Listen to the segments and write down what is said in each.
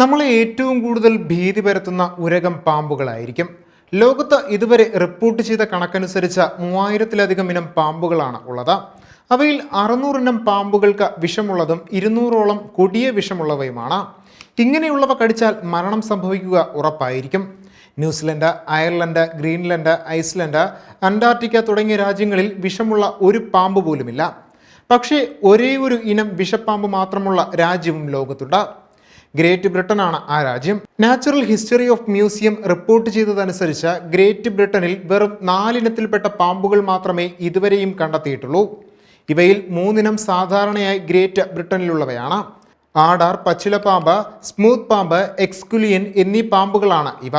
നമ്മളെ ഏറ്റവും കൂടുതൽ ഭീതി പരത്തുന്ന ഉരകം പാമ്പുകളായിരിക്കും. ലോകത്ത് ഇതുവരെ റിപ്പോർട്ട് ചെയ്ത കണക്കനുസരിച്ച് മൂവായിരത്തിലധികം ഇനം പാമ്പുകളാണ് ഉള്ളത്. അവയിൽ അറുന്നൂറിനം പാമ്പുകൾക്ക് വിഷമുള്ളതും ഇരുന്നൂറോളം കൊടിയ വിഷമുള്ളവയുമാണ്. ഇങ്ങനെയുള്ളവ കടിച്ചാൽ മരണം സംഭവിക്കുക ഉറപ്പായിരിക്കും. New Zealand Ireland Greenland Iceland Antarctica തുടങ്ങിയ രാജ്യങ്ങളിൽ വിഷമുള്ള ഒരു പാമ്പ് പോലുമില്ല പക്ഷേ ഒരേ ഒരു ഇനം വിഷപ്പാമ്പ് മാത്രമുള്ള രാജ്യവും ലോകത്തുണ്ട്. ഗ്രേറ്റ് ബ്രിട്ടനാണ് ആ രാജ്യം. Natural history of museum report ചെയ്തതനുസരിച്ച് great ബ്രിട്ടനിൽ വെറും നാലിനത്തിൽപ്പെട്ട പാമ്പുകൾ മാത്രമേ ഇതുവരെയും കണ്ടെത്തിയിട്ടുള്ളൂ. ഇവയിൽ മൂന്നിനം സാധാരണയായി ഗ്രേറ്റ് ബ്രിട്ടനിലുള്ളവയാണ്. ആടാർ പച്ചിലപ്പാമ്പ് സ്മൂത്ത് പാമ്പ് എക്സ്കുലിയൻ എന്നീ പാമ്പുകളാണ് ഇവ.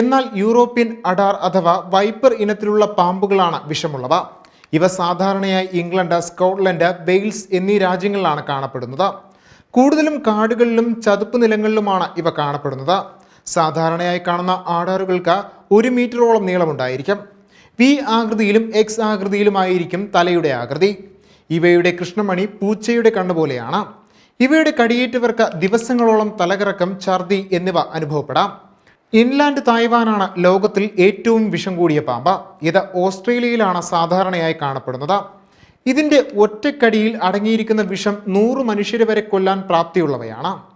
എന്നാൽ യൂറോപ്യൻ അഡാർ അഥവാ വൈപ്പർ ഇനത്തിലുള്ള പാമ്പുകളാണ് വിഷമുള്ളവ. ഇവ സാധാരണയായി ഇംഗ്ലണ്ട് സ്കോട്ട്ലൻഡ് വെയിൽസ് എന്നീ രാജ്യങ്ങളിലാണ് കാണപ്പെടുന്നത്. കൂടുതലും കാടുകളിലും ചതുപ്പ് നിലങ്ങളിലുമാണ് ഇവ കാണപ്പെടുന്നത്. സാധാരണയായി കാണുന്ന ആടാറുകൾക്ക് ഒരു മീറ്ററോളം നീളമുണ്ടായിരിക്കും. വി ആകൃതിയിലും എക്സ് ആകൃതിയിലുമായിരിക്കും തലയുടെ ആകൃതി. ഇവയുടെ കൃഷ്ണമണി പൂച്ചയുടെ കണ്ണുപോലെയാണ്. ഇവയുടെ കടിയേറ്റവർക്ക് ദിവസങ്ങളോളം തലകറക്കം ഛർദി എന്നിവ അനുഭവപ്പെടാം. ഇൻലാൻഡ് തായ്വാനാണ് ലോകത്തിൽ ഏറ്റവും വിഷം കൂടിയ പാമ്പ്. ഇത് ഓസ്ട്രേലിയയിലാണ് സാധാരണയായി കാണപ്പെടുന്നത്. ഇതിന്റെ ഒറ്റക്കടിയിൽ അടങ്ങിയിരിക്കുന്ന വിഷം നൂറ് മനുഷ്യരെ വരെ കൊല്ലാൻ പ്രാപ്തിയുള്ളവയാണ്.